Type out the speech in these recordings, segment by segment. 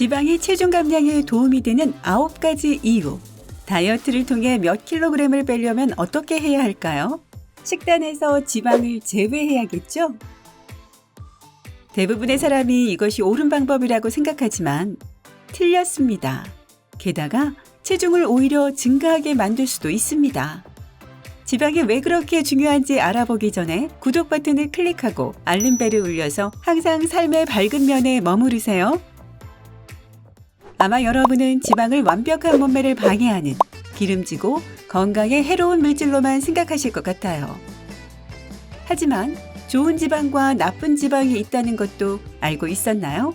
지방이 체중 감량에 도움이 되는 9가지 이유. 다이어트를 통해 몇 킬로그램을 빼려면 어떻게 해야 할까요? 식단에서 지방을 제외해야겠죠? 대부분의 사람이 이것이 옳은 방법이라고 생각하지만 틀렸습니다. 게다가 체중을 오히려 증가하게 만들 수도 있습니다. 지방이 왜 그렇게 중요한지 알아보기 전에 구독 버튼을 클릭하고 알림벨을 울려서 항상 삶의 밝은 면에 머무르세요. 아마 여러분은 지방을 완벽한 몸매를 방해하는 기름지고 건강에 해로운 물질로만 생각하실 것 같아요. 하지만 좋은 지방과 나쁜 지방이 있다는 것도 알고 있었나요?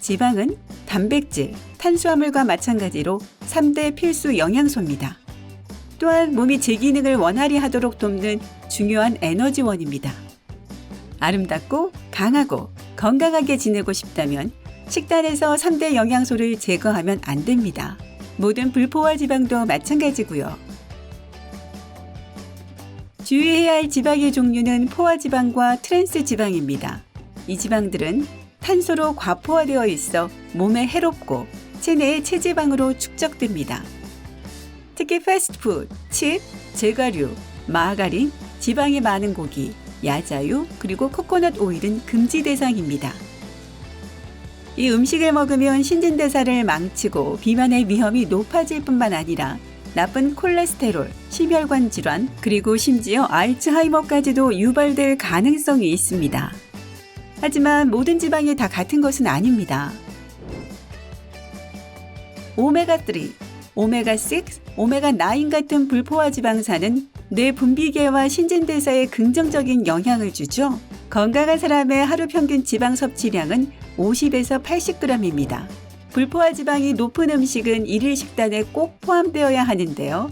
지방은 단백질, 탄수화물과 마찬가지로 3대 필수 영양소입니다. 또한 몸이 제 기능을 원활히 하도록 돕는 중요한 에너지원입니다. 아름답고 강하고 건강하게 지내고 싶다면 식단에서 3대 영양소를 제거하면 안 됩니다. 모든 불포화 지방도 마찬가지고요. 주의해야 할 지방의 종류는 포화 지방과 트랜스 지방입니다. 이 지방들은 탄소로 과포화되어 있어 몸에 해롭고 체내의 체지방으로 축적됩니다. 특히 패스트푸드, 칩, 제과류, 마가린, 지방이 많은 고기, 야자유, 그리고 코코넛 오일은 금지 대상입니다. 이 음식을 먹으면 신진대사를 망치고 비만의 위험이 높아질 뿐만 아니라 나쁜 콜레스테롤, 심혈관 질환, 그리고 심지어 알츠하이머까지도 유발될 가능성이 있습니다. 하지만 모든 지방이 다 같은 것은 아닙니다. 오메가3, 오메가6, 오메가9 같은 불포화 지방산은 뇌 분비계와 신진대사에 긍정적인 영향을 주죠. 건강한 사람의 하루 평균 지방 섭취량은 50에서 80g입니다. 불포화 지방이 높은 음식은 일일 식단에 꼭 포함되어야 하는데요.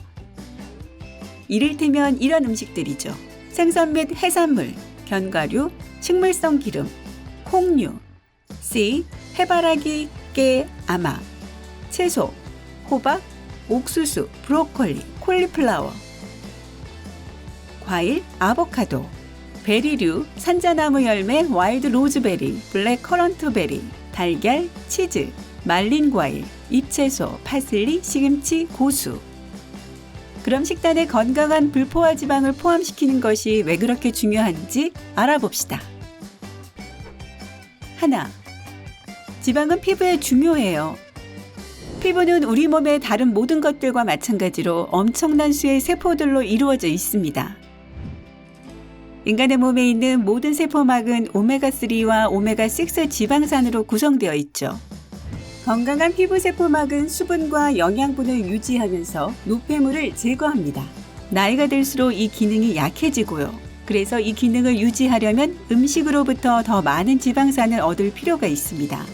이를테면 이런 음식들이죠. 생선 및 해산물, 견과류, 식물성 기름, 콩류, 씨, 해바라기, 깨, 아마, 채소, 호박, 옥수수, 브로콜리, 콜리플라워, 과일, 아보카도, 베리류, 산자나무 열매, 와일드 로즈베리, 블랙 커런트 베리, 달걀, 치즈, 말린 과일, 잎채소, 파슬리, 시금치, 고수. 그럼 식단에 건강한 불포화 지방을 포함시키는 것이 왜 그렇게 중요한지 알아봅시다. 하나. 지방은 피부에 중요해요. 피부는 우리 몸의 다른 모든 것들과 마찬가지로 엄청난 수의 세포들로 이루어져 있습니다. 인간의 몸에 있는 모든 세포막은 오메가3와 오메가6 지방산으로 구성되어 있죠. 건강한 피부 세포막은 수분과 영양분을 유지하면서 노폐물을 제거합니다. 나이가 들수록 이 기능이 약해지고요. 그래서 이 기능을 유지하려면 음식으로부터 더 많은 지방산을 얻을 필요가 있습니다.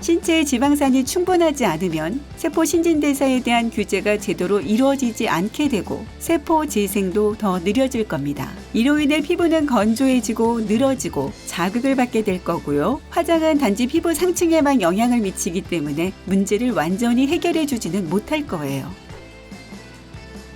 신체의 지방산이 충분하지 않으면 세포 신진대사에 대한 규제가 제대로 이루어지지 않게 되고 세포 재생도 더 느려질 겁니다. 이로 인해 피부는 건조해지고 늘어지고 자극을 받게 될 거고요. 화장은 단지 피부 상층에만 영향을 미치기 때문에 문제를 완전히 해결해 주지는 못할 거예요.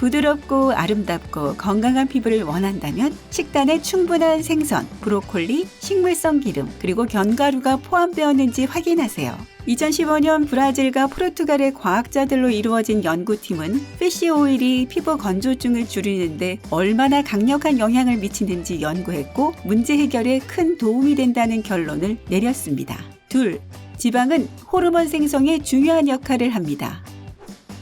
부드럽고 아름답고 건강한 피부를 원한다면 식단에 충분한 생선, 브로콜리, 식물성 기름, 그리고 견과류가 포함되었는지 확인하세요. 2015년 브라질과 포르투갈의 과학자들로 이루어진 연구팀은 피쉬 오일이 피부 건조증을 줄이는데 얼마나 강력한 영향을 미치는지 연구했고 문제 해결에 큰 도움이 된다는 결론을 내렸습니다. 둘, 지방은 호르몬 생성에 중요한 역할을 합니다.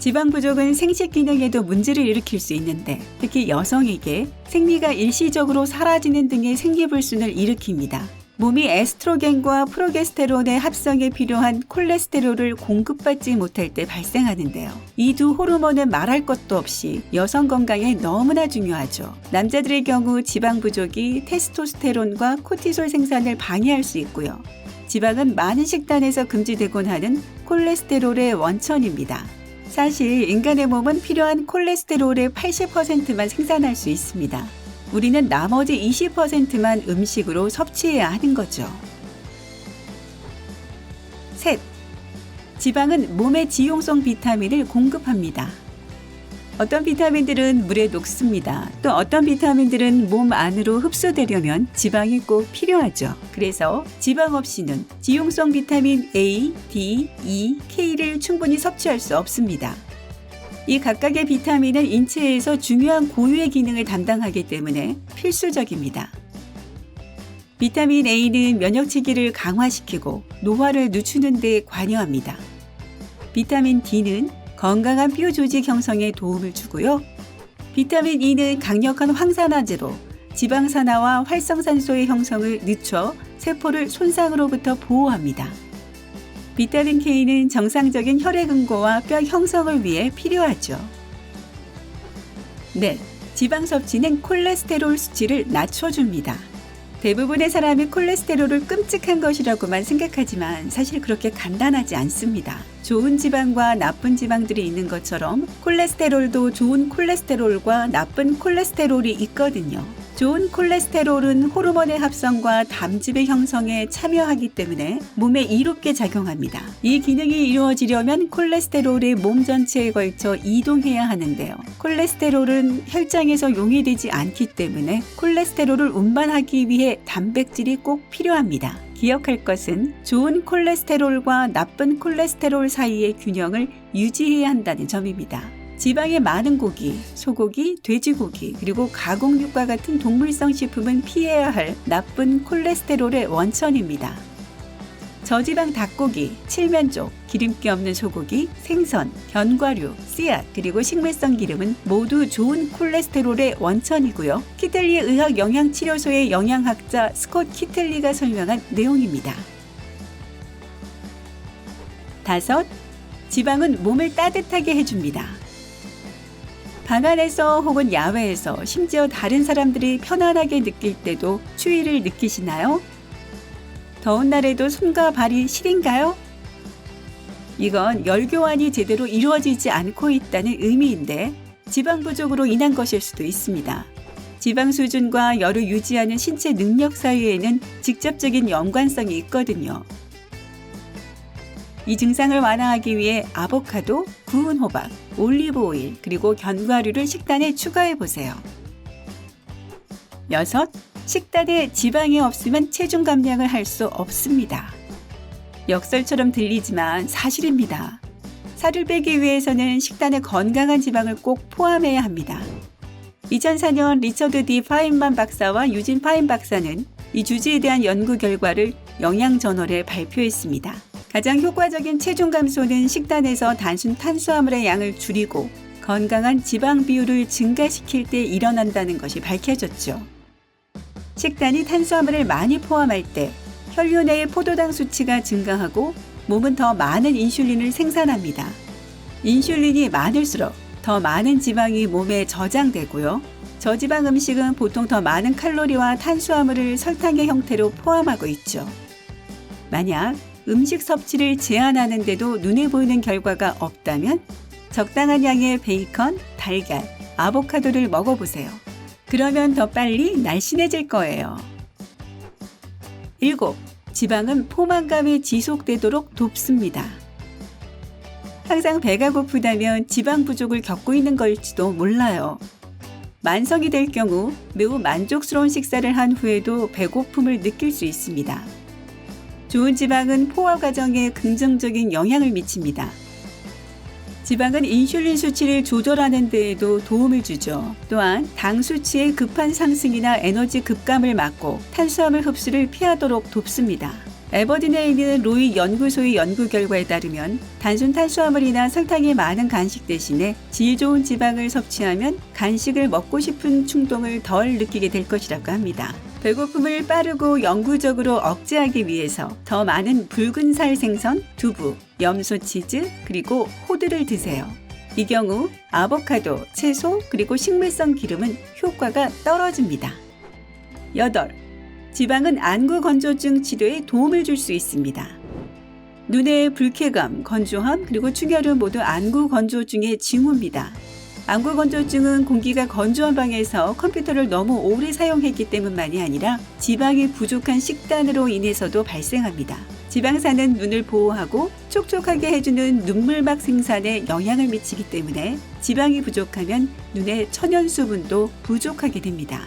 지방 부족은 생식 기능에도 문제를 일으킬 수 있는데 특히 여성에게 생리가 일시적으로 사라지는 등의 생리불순을 일으킵니다. 몸이 에스트로겐과 프로게스테론의 합성에 필요한 콜레스테롤을 공급받지 못할 때 발생하는데요. 이 두 호르몬은 말할 것도 없이 여성 건강에 너무나 중요하죠. 남자들의 경우 지방 부족이 테스토스테론과 코티솔 생산을 방해할 수 있고요. 지방은 많은 식단에서 금지되곤 하는 콜레스테롤의 원천입니다. 사실 인간의 몸은 필요한 콜레스테롤의 80%만 생산할 수 있습니다. 우리는 나머지 20%만 음식으로 섭취해야 하는 거죠. 셋. 지방은 몸에 지용성 비타민을 공급합니다. 어떤 비타민들은 물에 녹습니다. 또 어떤 비타민들은 몸 안으로 흡수되려면 지방이 꼭 필요하죠. 그래서 지방 없이는 지용성 비타민 A, D, E, K를 충분히 섭취할 수 없습니다. 이 각각의 비타민은 인체에서 중요한 고유의 기능을 담당하기 때문에 필수적입니다. 비타민 A는 면역 체계를 강화시키고 노화를 늦추는 데 관여합니다. 비타민 D는 건강한 뼈 조직 형성에 도움을 주고요. 비타민 E는 강력한 황산화제로 지방산화와 활성산소의 형성을 늦춰 세포를 손상으로부터 보호합니다. 비타민 K는 정상적인 혈액 응고와 뼈 형성을 위해 필요하죠. 네, 지방 섭취는 콜레스테롤 수치를 낮춰줍니다. 대부분의 사람이 콜레스테롤을 끔찍한 것이라고만 생각하지만 사실 그렇게 간단하지 않습니다. 좋은 지방과 나쁜 지방들이 있는 것처럼 콜레스테롤도 좋은 콜레스테롤과 나쁜 콜레스테롤이 있거든요. 좋은 콜레스테롤은 호르몬의 합성과 담즙의 형성에 참여하기 때문에 몸에 이롭게 작용합니다. 이 기능이 이루어지려면 콜레스테롤이 몸 전체에 걸쳐 이동해야 하는데요. 콜레스테롤은 혈장에서 용이되지 않기 때문에 콜레스테롤을 운반하기 위해 단백질이 꼭 필요합니다. 기억할 것은 좋은 콜레스테롤과 나쁜 콜레스테롤 사이의 균형을 유지해야 한다는 점입니다. 지방이 많은 고기, 소고기, 돼지고기, 그리고 가공육과 같은 동물성 식품은 피해야 할 나쁜 콜레스테롤의 원천입니다. 저지방 닭고기, 칠면조, 기름기 없는 소고기, 생선, 견과류, 씨앗, 그리고 식물성 기름은 모두 좋은 콜레스테롤의 원천이고요. 키틀리 의학 영양치료소의 영양학자 스콧 키틀리가 설명한 내용입니다. 다섯, 지방은 몸을 따뜻하게 해줍니다. 방 안에서 혹은 야외에서 심지어 다른 사람들이 편안하게 느낄 때도 추위를 느끼시나요? 더운 날에도 손과 발이 시린가요? 이건 열교환이 제대로 이루어지지 않고 있다는 의미인데 지방 부족으로 인한 것일 수도 있습니다. 지방 수준과 열을 유지하는 신체 능력 사이에는 직접적인 연관성이 있거든요. 이 증상을 완화하기 위해 아보카도, 구운 호박, 올리브 오일, 그리고 견과류를 식단에 추가해 보세요. 여섯, 식단에 지방이 없으면 체중 감량을 할 수 없습니다. 역설처럼 들리지만 사실입니다. 살을 빼기 위해서는 식단에 건강한 지방을 꼭 포함해야 합니다. 2004년 리처드 디 파인만 박사와 유진 파인 박사는 이 주제에 대한 연구 결과를 영양저널에 발표했습니다. 가장 효과적인 체중 감소는 식단에서 단순 탄수화물의 양을 줄이고 건강한 지방 비율을 증가시킬 때 일어난다는 것이 밝혀졌죠. 식단이 탄수화물을 많이 포함할 때 혈류 내의 포도당 수치가 증가하고 몸은 더 많은 인슐린을 생산합니다. 인슐린이 많을수록 더 많은 지방이 몸에 저장되고요. 저지방 음식은 보통 더 많은 칼로리와 탄수화물을 설탕의 형태로 포함하고 있죠. 만약 음식 섭취를 제한하는데도 눈에 보이는 결과가 없다면 적당한 양의 베이컨, 달걀, 아보카도를 먹어보세요. 그러면 더 빨리 날씬해질 거예요. 7. 지방은 포만감이 지속되도록 돕습니다. 항상 배가 고프다면 지방 부족을 겪고 있는 걸지도 몰라요. 만성이 될 경우 매우 만족스러운 식사를 한 후에도 배고픔을 느낄 수 있습니다. 좋은 지방은 포화 과정에 긍정적인 영향을 미칩니다. 지방은 인슐린 수치를 조절하는 데에도 도움을 주죠. 또한 당 수치의 급한 상승이나 에너지 급감을 막고 탄수화물 흡수를 피하도록 돕습니다. 에버딘에 있는 로이 연구소의 연구 결과에 따르면 단순 탄수화물이나 설탕이 많은 간식 대신에 질 좋은 지방을 섭취하면 간식을 먹고 싶은 충동을 덜 느끼게 될 것이라고 합니다. 배고픔을 빠르고 영구적으로 억제하기 위해서 더 많은 붉은 살 생선, 두부, 염소 치즈, 그리고 호두를 드세요. 이 경우 아보카도, 채소, 그리고 식물성 기름은 효과가 떨어집니다. 8. 지방은 안구 건조증 치료에 도움을 줄 수 있습니다. 눈의 불쾌감, 건조함, 그리고 충혈은 모두 안구 건조증의 징후입니다. 안구 건조증은 공기가 건조한 방에서 컴퓨터를 너무 오래 사용했기 때문만이 아니라 지방이 부족한 식단으로 인해서도 발생합니다. 지방산은 눈을 보호하고 촉촉하게 해주는 눈물막 생산에 영향을 미치기 때문에 지방이 부족하면 눈의 천연 수분도 부족하게 됩니다.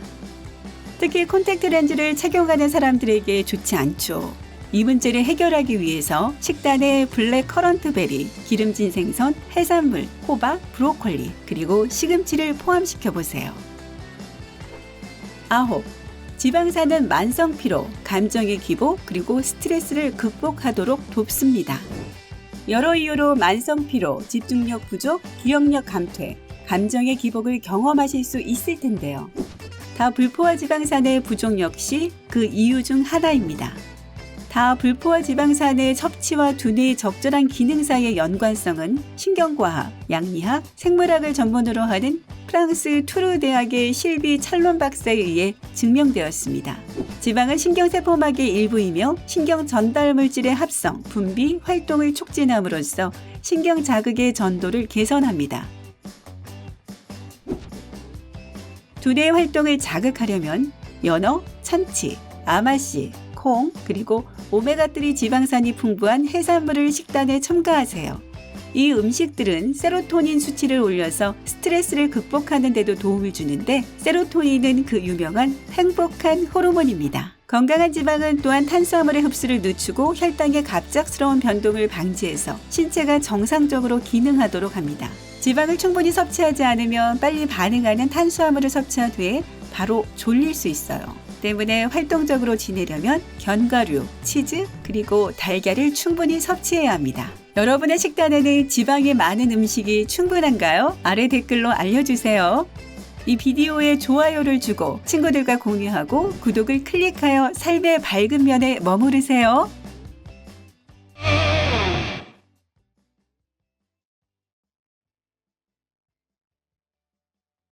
특히 콘택트 렌즈를 착용하는 사람들에게 좋지 않죠. 이 문제를 해결하기 위해서 식단에 블랙 커런트 베리, 기름진 생선, 해산물, 호박, 브로콜리, 그리고 시금치를 포함시켜 보세요. 아홉. 지방산은 만성 피로, 감정의 기복, 그리고 스트레스를 극복하도록 돕습니다. 여러 이유로 만성 피로, 집중력 부족, 기억력 감퇴, 감정의 기복을 경험하실 수 있을 텐데요. 다 불포화 지방산의 부족 역시 그 이유 중 하나입니다. 다 불포화 지방산의 섭취와 두뇌의 적절한 기능 사이의 연관성은 신경과학, 양리학, 생물학을 전문으로 하는 프랑스 투르 대학의 실비 찰론 박사에 의해 증명되었습니다. 지방은 신경세포막의 일부이며 신경 전달 물질의 합성, 분비, 활동을 촉진함으로써 신경 자극의 전도를 개선합니다. 두뇌의 활동을 자극하려면 연어, 참치, 아마씨, 콩, 그리고 오메가3 지방산이 풍부한 해산물을 식단에 첨가하세요. 이 음식들은 세로토닌 수치를 올려서 스트레스를 극복하는 데도 도움을 주는데 세로토닌은 그 유명한 행복한 호르몬입니다. 건강한 지방은 또한 탄수화물의 흡수를 늦추고 혈당의 갑작스러운 변동을 방지해서 신체가 정상적으로 기능하도록 합니다. 지방을 충분히 섭취하지 않으면 빨리 반응하는 탄수화물을 섭취한 후에 바로 졸릴 수 있어요. 때문에 활동적으로 지내려면 견과류, 치즈, 그리고 달걀을 충분히 섭취해야 합니다. 여러분의 식단에는 지방이 많은 음식이 충분한가요? 아래 댓글로 알려주세요. 이 비디오에 좋아요를 주고 친구들과 공유하고 구독을 클릭하여 삶의 밝은 면에 머무르세요.